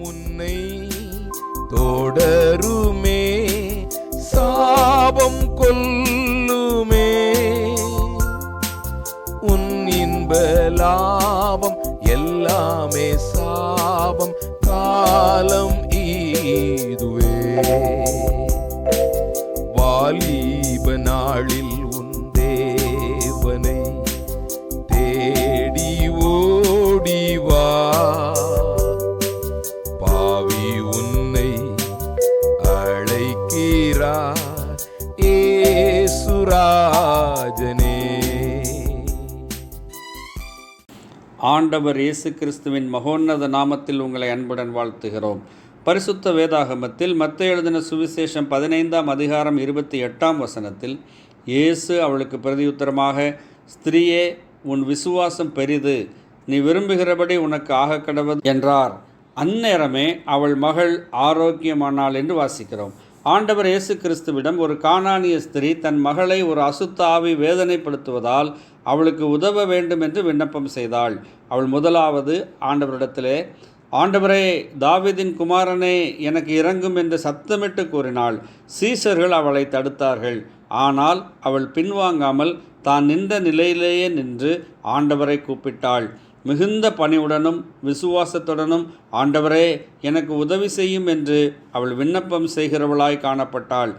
முன்னை தொடருமே சாபம் கொல்லுமே. உன் இன்ப லாபம் எல்லாமே சாபம் காலம் ஈதுவே. வாலிப நாளில் ராஜனே. ஆண்டவர் இயேசு கிறிஸ்துவின் மகோன்னத நாமத்தில் உங்களை அன்புடன் வாழ்த்துகிறோம். பரிசுத்த வேதாகமத்தில் மத்த எழுதின சுவிசேஷம் பதினைந்தாம் அதிகாரம் இருபத்தி எட்டாம் வசனத்தில் இயேசு அவளுக்கு பிரதியுத்தரமாக ஸ்திரீயே உன் விசுவாசம் பெரிது. நீ விரும்புகிறபடி உனக்கு ஆக கடவது என்றார். அந்நேரமே அவள் மகள் ஆரோக்கியமானாள் என்று வாசிக்கிறோம். ஆண்டவர் இயேசு கிறிஸ்துவிடம் ஒரு காணானிய ஸ்திரீ தன் மகளை ஒரு அசுத்தாவி வேதனைப்படுத்துவதால் அவளுக்கு உதவ வேண்டும் என்று விண்ணப்பம் செய்தாள். அவள் முதலாவது ஆண்டவரிடத்திலே ஆண்டவரே தாவிதின் குமாரனே எனக்கு இறங்கும் என்று சத்தமிட்டு கூறினாள். சீசர்கள் அவளை தடுத்தார்கள். ஆனால் அவள் பின்வாங்காமல் தான் நின்ற நிலையிலேயே நின்று ஆண்டவரை கூப்பிட்டாள். மிகுந்த பணிவுடனும் விசுவாசத்துடனும் ஆண்டவரே எனக்கு உதவி செய்யும் என்று அவள் விண்ணப்பம் செய்கிறவளாய் காணப்பட்டாள்.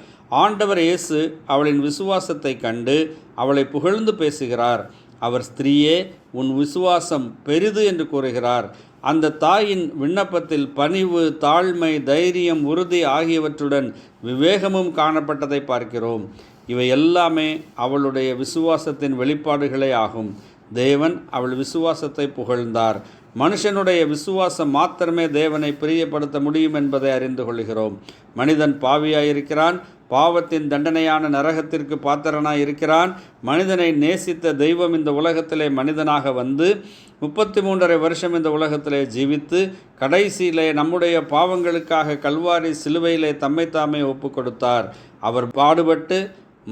ஆண்டவர் இயேசு அவளின் விசுவாசத்தை கண்டு அவளை புகழ்ந்து பேசுகிறார். அவர் ஸ்திரீயே உன் விசுவாசம் பெரிது என்று கூறுகிறார். அந்த தாயின் விண்ணப்பத்தில் பணிவு தாழ்மை தைரியம் உறுதி ஆகியவற்றுடன் விவேகமும் காணப்பட்டதை பார்க்கிறோம். இவை எல்லாமே அவளுடைய விசுவாசத்தின் வெளிப்பாடுகளே ஆகும். தேவன் அவள் விசுவாசத்தை புகழ்ந்தார். மனுஷனுடைய விசுவாசம் மாத்திரமே தேவனை பிரியப்படுத்த முடியும் என்பதை அறிந்து கொள்கிறோம். மனிதன் பாவியாயிருக்கிறான் பாவத்தின் தண்டனையான நரகத்திற்கு பாத்திரனாய் இருக்கிறான் மனிதனை நேசித்த தெய்வம் இந்த உலகத்திலே மனிதனாக வந்து முப்பத்தி மூன்றரை வருஷம் இந்த உலகத்திலே ஜீவித்து கடைசியிலே நம்முடைய பாவங்களுக்காக கல்வாரி சிலுவையிலே தம்மை தாமே ஒப்பு கொடுத்தார் அவர் பாடுபட்டு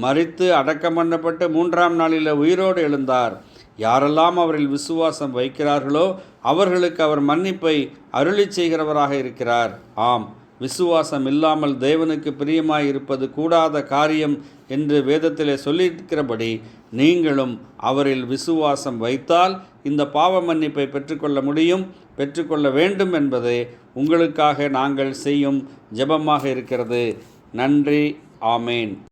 மறித்து அடக்கம் பண்ணப்பட்டு மூன்றாம் நாளில் உயிரோடு எழுந்தார். யாரெல்லாம் அவரில் விசுவாசம் வைக்கிறார்களோ அவர்களுக்கு அவர் மன்னிப்பை அருளி செய்கிறவராக இருக்கிறார். ஆம் விசுவாசம் இல்லாமல் தேவனுக்கு பிரியமாய் இருப்பது கூடாத காரியம் என்று வேதத்திலே சொல்லியிருக்கிறபடி நீங்களும் அவரில் விசுவாசம் வைத்தால் இந்த பாவ மன்னிப்பை பெற்றுக்கொள்ள முடியும் பெற்றுக்கொள்ள வேண்டும் என்பதே உங்களுக்காக நாங்கள் செய்யும் ஜெபமாக இருக்கிறது. நன்றி ஆமேன்.